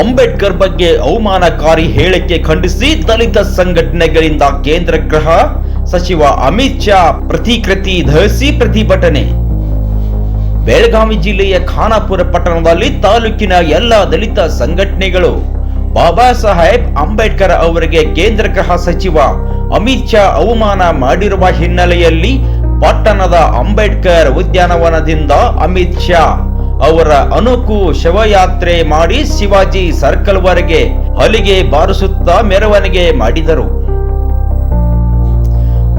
ಅಂಬೇಡ್ಕರ್ ಬಗ್ಗೆ ಅವಮಾನಕಾರಿ ಹೇಳಿಕೆ ಖಂಡಿಸಿ ದಲಿತ ಸಂಘಟನೆಗಳಿಂದ ಕೇಂದ್ರ ಗೃಹ ಸಚಿವ ಅಮಿತ್ ಶಾ ಪ್ರತಿಕೃತಿ ಧರಿಸಿ ಪ್ರತಿಭಟನೆ. ಬೆಳಗಾವಿ ಜಿಲ್ಲೆಯ ಖಾನಾಪುರ ಪಟ್ಟಣದಲ್ಲಿ ತಾಲೂಕಿನ ಎಲ್ಲ ದಲಿತ ಸಂಘಟನೆಗಳು ಬಾಬಾ ಸಾಹೇಬ್ ಅಂಬೇಡ್ಕರ್ ಅವರಿಗೆ ಕೇಂದ್ರ ಗೃಹ ಸಚಿವ ಅಮಿತ್ ಶಾ ಅವಮಾನ ಮಾಡಿರುವ ಹಿನ್ನೆಲೆಯಲ್ಲಿ ಪಟ್ಟಣದ ಅಂಬೇಡ್ಕರ್ ಉದ್ಯಾನವನದಿಂದ ಅಮಿತ್ ಶಾ ಅವರ ಅಣುಕು ಶವಯಾತ್ರೆ ಮಾಡಿ ಶಿವಾಜಿ ಸರ್ಕಲ್ ವರೆಗೆ ಹಲಿಗೆ ಬಾರಿಸುತ್ತಾ ಮೆರವಣಿಗೆ ಮಾಡಿದರು.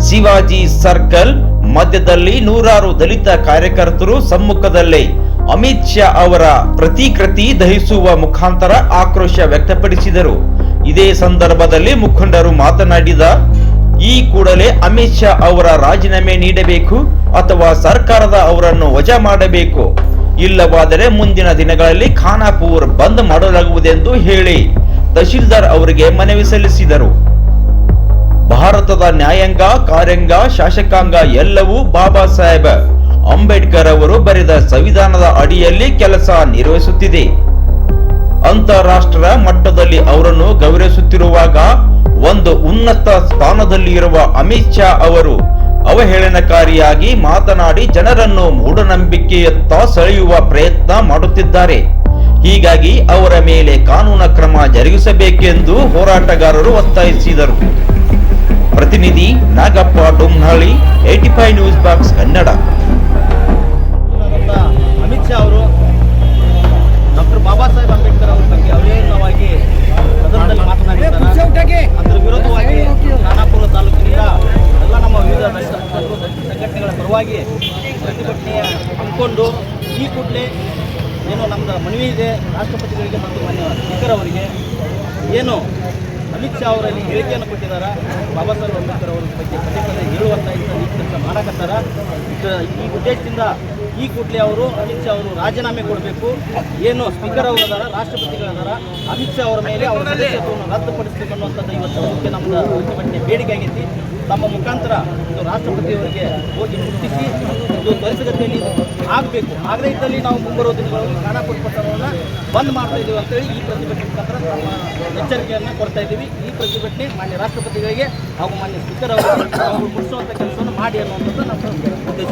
ಶಿವಾಜಿ ಸರ್ಕಲ್ ಮಧ್ಯದಲ್ಲಿ ನೂರಾರು ದಲಿತ ಕಾರ್ಯಕರ್ತರು ಸಮ್ಮುಖದಲ್ಲಿ ಅಮಿತ್ ಶಾ ಅವರ ಪ್ರತಿಕೃತಿ ದಹಿಸುವ ಮುಖಾಂತರ ಆಕ್ರೋಶ ವ್ಯಕ್ತಪಡಿಸಿದರು. ಇದೇ ಸಂದರ್ಭದಲ್ಲಿ ಮುಖಂಡರು ಮಾತನಾಡಿದ, ಈ ಕೂಡಲೇ ಅಮಿತ್ ಶಾ ಅವರ ರಾಜೀನಾಮೆ ನೀಡಬೇಕು ಅಥವಾ ಸರ್ಕಾರದ ಅವರನ್ನು ವಜಾ ಮಾಡಬೇಕು. ಇಲ್ಲವಾದರೆ ಮುಂದಿನ ದಿನಗಳಲ್ಲಿ ಖಾನಾಪುರ್ ಬಂದ್ ಮಾಡಲಾಗುವುದೆಂದು ಹೇಳಿ ತಹಶೀಲ್ದಾರ್ ಅವರಿಗೆ ಮನವಿ ಸಲ್ಲಿಸಿದರು. ಭಾರತದ ನ್ಯಾಯಾಂಗ, ಕಾರ್ಯಾಂಗ, ಶಾಸಕಾಂಗ ಎಲ್ಲವೂ ಬಾಬಾ ಸಾಹೇಬ್ ಅಂಬೇಡ್ಕರ್ ಅವರು ಬರೆದ ಸಂವಿಧಾನದ ಅಡಿಯಲ್ಲಿ ಕೆಲಸ ನಿರ್ವಹಿಸುತ್ತಿದೆ. ಅಂತಾರಾಷ್ಟ್ರ ಮಟ್ಟದಲ್ಲಿ ಅವರನ್ನು ಗೌರವಿಸುತ್ತಿರುವಾಗ ಒಂದು ಉನ್ನತ ಸ್ಥಾನದಲ್ಲಿ ಇರುವ ಅಮಿತ್ ಶಾ ಅವರು ಅವಹೇಳನಕಾರಿಯಾಗಿ ಮಾತನಾಡಿ ಜನರನ್ನು ಮೂಢನಂಬಿಕೆಯತ್ತ ಸೆಳೆಯುವ ಪ್ರಯತ್ನ ಮಾಡುತ್ತಿದ್ದಾರೆ. ಹೀಗಾಗಿ ಅವರ ಮೇಲೆ ಕಾನೂನು ಕ್ರಮ ಜರುಗಿಸಬೇಕೆಂದು ಹೋರಾಟಗಾರರು ಒತ್ತಾಯಿಸಿದರು. ಪ್ರತಿನಿಧಿ Nagappa Domnahalli AT five news box Kannada. ಪರವಾಗಿ ಪ್ರತಿಭಟನೆಯ ಹಮ್ಮಿಕೊಂಡು ಈ ಕೂಡಲೇ ಏನು ನಮ್ಮದು ಮನವಿ ಇದೆ, ರಾಷ್ಟ್ರಪತಿಗಳಿಗೆ ಮತ್ತು ಮಾನ್ಯ ಸ್ಪೀಕರ್ ಅವರಿಗೆ. ಏನು ಅಮಿತ್ ಶಾ ಅವರಲ್ಲಿ ಹೇಳಿಕೆಯನ್ನು ಕೊಟ್ಟಿದ್ದಾರೆ? ಬಾಬಾ ಸಾಹೇಬ್ ಅಂಬೇಡ್ಕರ್ ಅವರ ಬಗ್ಗೆ ಪದೇ ಪದೇ ಹೇಳುವಂಥ ಇಂಥ ಕೆಲಸ ಮಾಡಕತ್ತಾರ? ಈ ಉದ್ದೇಶದಿಂದ ಈ ಕೂಡಲೇ ಅವರು ಅಮಿತ್ ಶಾ ಅವರು ರಾಜೀನಾಮೆ ಕೊಡಬೇಕು. ಏನು ಸ್ಪೀಕರ್ ಅವರು ಅದಾರ ರಾಷ್ಟ್ರಪತಿಗಳದಾರ ಅಮಿತ್ ಶಾ ಅವರ ಮೇಲೆ ಅವರ ಸದಸ್ಯತ್ವವನ್ನು ರದ್ದುಪಡಿಸಬೇಕು ಅನ್ನುವಂಥದ್ದು ಇವತ್ತು ಮುಖ್ಯ ನಮ್ಮ ಪ್ರತಿಭಟನೆ ಬೇಡಿಕೆ ಆಗೈತಿ. ತಮ್ಮ ಮುಖಾಂತರ ಇದು ರಾಷ್ಟ್ರಪತಿಯವರಿಗೆ ಹೋಗಿ ಮುಟ್ಟಿಸಿ ಒಂದು ತ್ವರಿತಗತಿಯಲ್ಲಿ ಆಗಬೇಕು. ಆಗದೇ ಇದ್ದಲ್ಲಿ ನಾವು ಮುಂಬರುವ ದಿನಗಳಲ್ಲಿ ಖಾನಾಪುರ ಪಟ್ಟಣವನ್ನು ಬಂದ್ ಮಾಡ್ತಾ ಇದ್ದೀವಿ ಅಂತೇಳಿ ಈ ಪ್ರತಿಭಟನೆ ಮುಖಾಂತರ ನಮ್ಮ ಎಚ್ಚರಿಕೆಯನ್ನು ಕೊಡ್ತಾ ಇದ್ದೀವಿ ಈ ಪ್ರತಿಭಟನೆ ಮಾನ್ಯ ರಾಷ್ಟ್ರಪತಿಗಳಿಗೆ ಹಾಗೂ ಮಾನ್ಯ ಸ್ಪೀಕರ್ ಅವರು ಅವರು ಮುಟ್ಟಿಸುವಂಥ ಕೆಲಸವನ್ನು ಮಾಡಿ ಅನ್ನುವಂಥದ್ದು ನಮ್ಮ ಉದ್ದೇಶ.